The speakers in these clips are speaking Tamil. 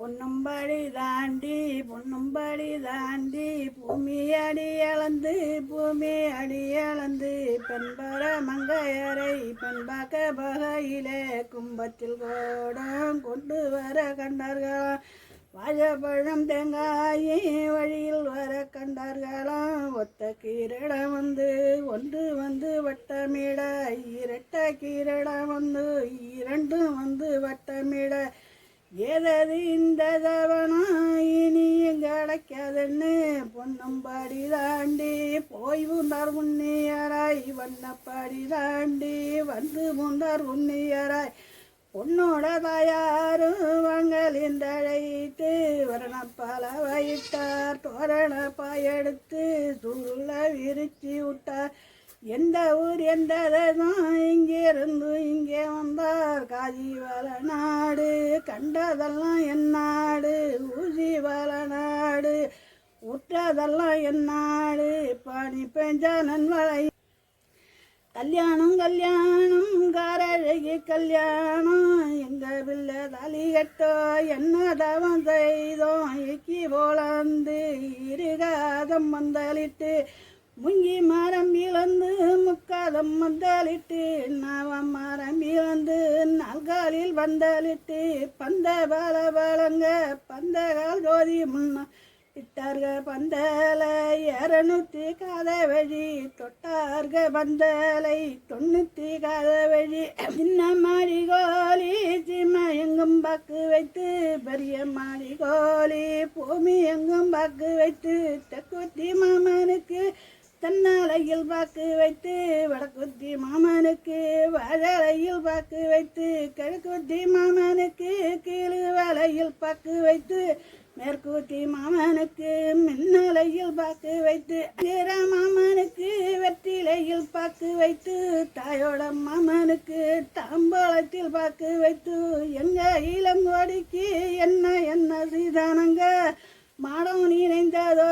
பொன்னும்படி தாண்டி பொன்னும்படி தாண்டி பூமி அடி அளந்து பூமி அடி அளந்து பெண்பர மங்கையரை பெண்பாக்க பகையிலே கும்பத்தில் கோடம் கொண்டு வர கண்டார்களாம். வாழைப்பழம் தேங்காயே வழியில் வர கண்டார்களாம். ஒத்த கீரடம் வந்து ஒன்று வந்து வட்டமிட இரட்ட கீரடம் வந்து இரண்டும் வந்து வட்டமிட. ஏதது இந்த தவணம் இனியும் கிடைக்காதுன்னு பொன்னம்பாடி தாண்டி போய் உந்தார் உன்னியராய் வண்ணப்பாடி தாண்டி வந்து முந்தார் உன்னியராய். பொண்ணோட தாயாரும் வங்களின் தழைத்து வரணப்பால வைத்தார் தோரண பாயெடுத்து சுருள விரிச்சி விட்டார் எந்த ஊர் எந்த தேசம் இங்கிருந்து இங்கே வந்தார் காஜிவல நாடு கண்டதெல்லாம் என் நாடு ஊசிவல நாடு உற்றதெல்லாம் என் நாடு பனி பெஞ்ச நன்மழை கல்யாணம் கல்யாணம் காரழகி கல்யாணம். எங்க பிள்ளை தலி கட்டோ என்ன தவம் செய்தோம்? இக்கி போலந்து இருகாதம் வந்தளிட்டு முங்கி மரம் இழந்து முக்காதம் வந்தாலிட்டு நாவம் மரம் இழந்து நால்காலில் வந்தாலிட்டு பந்த பல பழங்க பந்தகால் ஜோதி முன்னா இட்டார்க பந்தலை இரநூத்தி காத வழி தொட்டார்க பந்தலை தொண்ணூத்தி காத வழி சின்ன மாடி கோழி சிம்ம எங்கும் பாக்கு வைத்து பெரிய மாடி கோழி பூமி எங்கும் பாக்கு வைத்து தெக்குத்தி மாமனுக்கு தென்னாலையில் பாக்கு வைத்து வடக்குத்தி மாமனுக்கு வாழலையில் பாக்கு வைத்து கிழக்குத்தி மாமனுக்கு கீழு வலையில் பாக்கு வைத்து மேற்கூத்தி மாமனுக்கு மின்னலையில் பாக்கு வைத்து வீர மாமனுக்கு வெற்றிலையில் பாக்கு வைத்து தாயோட மாமனுக்கு தாம்பாளத்தில் பாக்கு வைத்து எங்க இளங்கோடிக்கு என்ன என்ன சீதானங்க மாடம் நிறைந்ததொரு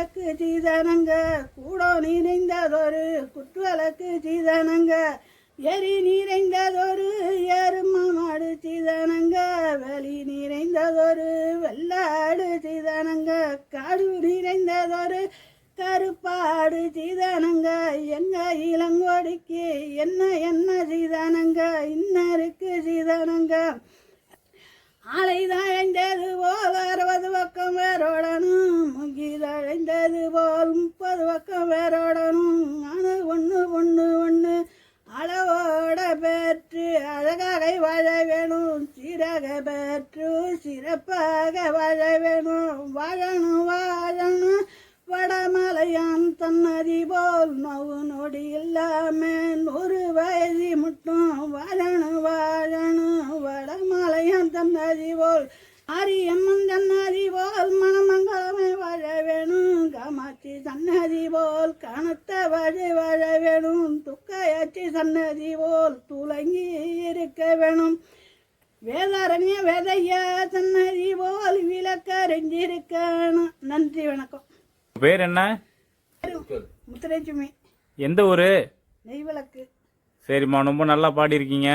மணி விளக்கு சீதனங்க. கூடம் நிறைந்ததொரு குற்றுவலக்கு சீதனங்க. எரி நிறைந்ததொரு எரும மாடு சீதனங்க. வெளி நிறைந்ததொரு வெள்ளாடு சீதனங்க. காடு நிறைந்ததொரு கருப்பாடு சீதனங்க. எங்க இளங்கோடிக்கு என்ன என்ன சீதனங்க. இன்னருக்கு சீதனங்க. அலைதழைந்தது போல் அறுபது பக்கம் வேரோடணும் முங்கிதழைந்தது போல் முப்பது பக்கம் வேரோடணும் அணு ஒன்று ஒன்று ஒன்று அளவோட பெற்று அழகாக வாழ வேணும். சீராக பெற்று சிறப்பாக வாழ வேணும். வாழணும் வாழணும். போல் ஆரியம்மன் தன்னதி போல் மணமங்கலமே வாழ வேணும். காமாட்சி சன்னதி போல் கனத்த வாழ வாழ வேணும். துக்கையாட்சி சன்னதி போல் துலங்கி இருக்க வேணும். வேதாரண்ய வேதையா சன்னதி போல் விளக்கறிஞ்சிருக்கணும் நன்றி வணக்கம். பேர் என்ன? முத்துலட்சுமி. எந்த ஊர்? நெய் விளக்கு சரிம்மா ரொம்ப நல்லா பாடியிருக்கீங்க.